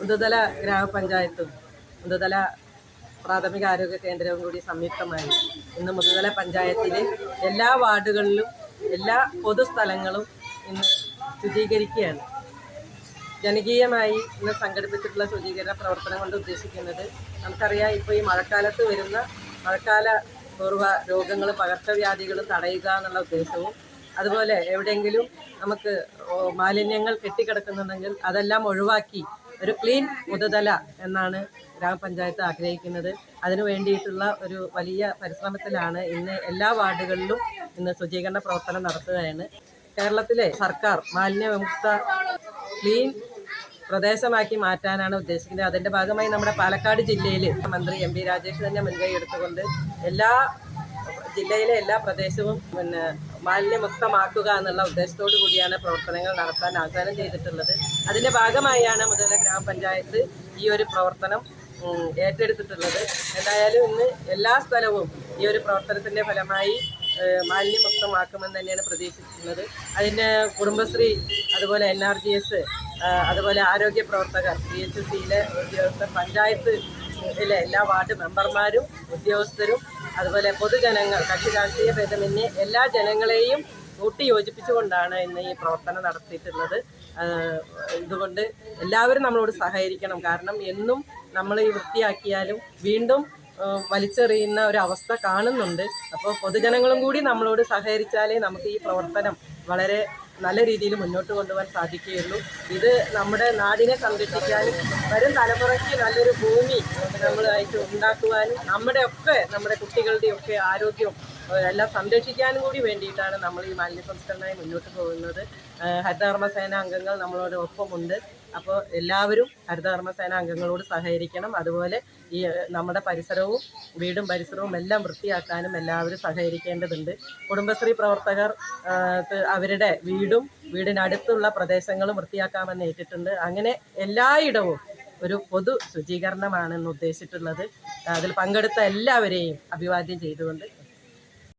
മുതുതല ഗ്രാമപഞ്ചായത്തും ഉന്നതല പ്രാഥമിക ആരോഗ്യ കേന്ദ്രവും കൂടി സംയുക്തമായി ഇന്ന് മുതുതല പഞ്ചായത്തിലെ എല്ലാ വാർഡുകളിലും എല്ലാ പൊതുസ്ഥലങ്ങളും ഇന്ന് ശുചീകരിക്കുകയാണ്. ജനകീയമായി ഇന്ന് സംഘടിപ്പിച്ചിട്ടുള്ള ശുചീകരണ പ്രവർത്തനം കൊണ്ട് ഉദ്ദേശിക്കുന്നത് നമുക്കറിയാം ഇപ്പോൾ ഈ മഴക്കാലത്ത് വരുന്ന മഴക്കാല പൂർവ രോഗങ്ങളും പകർച്ചവ്യാധികളും തടയുക എന്നുള്ള ഉദ്ദേശവും അതുപോലെ എവിടെയെങ്കിലും നമുക്ക് മാലിന്യങ്ങൾ കെട്ടിക്കിടക്കുന്നുണ്ടെങ്കിൽ അതെല്ലാം ഒഴിവാക്കി ഒരു ക്ലീൻ മുതതല എന്നാണ് ഗ്രാമപഞ്ചായത്ത് ആഗ്രഹിക്കുന്നത്. അതിനു വേണ്ടിയിട്ടുള്ള ഒരു വലിയ പരിശ്രമത്തിലാണ് ഇന്ന് എല്ലാ വാർഡുകളിലും ഇന്ന് ശുചീകരണ പ്രവർത്തനം നടത്തുകയാണ്. കേരളത്തിലെ സർക്കാർ മാലിന്യവിമുക്ത ക്ലീൻ പ്രദേശമാക്കി മാറ്റാനാണ് ഉദ്ദേശിക്കുന്നത്. അതിന്റെ ഭാഗമായി നമ്മുടെ പാലക്കാട് ജില്ലയിൽ മന്ത്രി എം പി രാജേഷ് തന്നെ മുൻകൈ എടുത്തുകൊണ്ട് എല്ലാ ജില്ലയിലെ എല്ലാ പ്രദേശവും പിന്നെ മാലിന്യമുക്തമാക്കുക എന്നുള്ള ഉദ്ദേശത്തോടു കൂടിയാണ് പ്രവർത്തനങ്ങൾ നടത്താൻ ആഹ്വാനം ചെയ്തിട്ടുള്ളത്. അതിന്റെ ഭാഗമായാണ് മുതല ഗ്രാമപഞ്ചായത്ത് ഈ ഒരു പ്രവർത്തനം ഏറ്റെടുത്തിട്ടുള്ളത്. എന്തായാലും ഇന്ന് എല്ലാ സ്ഥലവും ഈ ഒരു പ്രവർത്തനത്തിന്റെ ഫലമായി മാലിന്യമുക്തമാക്കുമെന്ന് തന്നെയാണ് പ്രതീക്ഷിക്കുന്നത് അതിന് കുടുംബശ്രീ അതുപോലെ എൻ ആർ ജി എസ് അതുപോലെ ആരോഗ്യ പ്രവർത്തകർ പി എച്ച് സിയിലെ ഉദ്യോഗസ്ഥർ പഞ്ചായത്ത് ഇതിലെ എല്ലാ വാർഡ് മെമ്പർമാരും ഉദ്യോഗസ്ഥരും അതുപോലെ പൊതുജനങ്ങൾ കക്ഷി രാഷ്ട്രീയ ഭേദമന്യേ എല്ലാ ജനങ്ങളെയും കൂട്ടി യോജിപ്പിച്ചുകൊണ്ടാണ് ഇന്ന് ഈ പ്രവർത്തനം നടത്തിയിട്ടുള്ളത്. ഇതുകൊണ്ട് എല്ലാവരും നമ്മളോട് സഹകരിക്കണം. കാരണം എന്നും നമ്മൾ ഈ വൃത്തിയാക്കിയാലും വീണ്ടും വലിച്ചെറിയുന്ന ഒരു അവസ്ഥ കാണുന്നുണ്ട്. അപ്പോൾ പൊതുജനങ്ങളും കൂടി നമ്മളോട് സഹകരിച്ചാലേ നമുക്ക് ഈ പ്രവർത്തനം വളരെ നല്ല രീതിയിൽ മുന്നോട്ട് കൊണ്ടുപോകാൻ സാധിക്കുകയുള്ളൂ. ഇത് നമ്മുടെ നാടിനെ സംരക്ഷിക്കാനും വരും തലമുറയ്ക്ക് നല്ലൊരു ഭൂമി നമ്മളായിട്ട് ഉണ്ടാക്കുവാനും നമ്മുടെ ഒക്കെ നമ്മുടെ കുട്ടികളുടെ ഒക്കെ ആരോഗ്യവും ഏഹ് എല്ലാം സംരക്ഷിക്കാനും കൂടി വേണ്ടിയിട്ടാണ് നമ്മൾ ഈ മാലിന്യ സംസ്കരണമായി മുന്നോട്ട് പോകുന്നത്. ഹരിതകർമ്മസേന അംഗങ്ങൾ നമ്മളോട് ഒപ്പമുണ്ട് അപ്പോൾ എല്ലാവരും ഹരിതകർമ്മസേന അംഗങ്ങളോട് സഹകരിക്കണം. അതുപോലെ ഈ നമ്മുടെ പരിസരവും വീടും പരിസരവും എല്ലാം വൃത്തിയാക്കാനും എല്ലാവരും സഹകരിക്കേണ്ടതുണ്ട്. കുടുംബശ്രീ പ്രവർത്തകർ അവരുടെ വീടും വീടിനടുത്തുള്ള പ്രദേശങ്ങളും വൃത്തിയാക്കാമെന്ന് ഏറ്റിട്ടുണ്ട്. അങ്ങനെ എല്ലായിടവും ഒരു പൊതു ശുചീകരണമാണെന്ന് ഉദ്ദേശിച്ചിട്ടുള്ളത്. അതിൽ പങ്കെടുത്ത എല്ലാവരെയും അഭിവാദ്യം ചെയ്തുകൊണ്ട്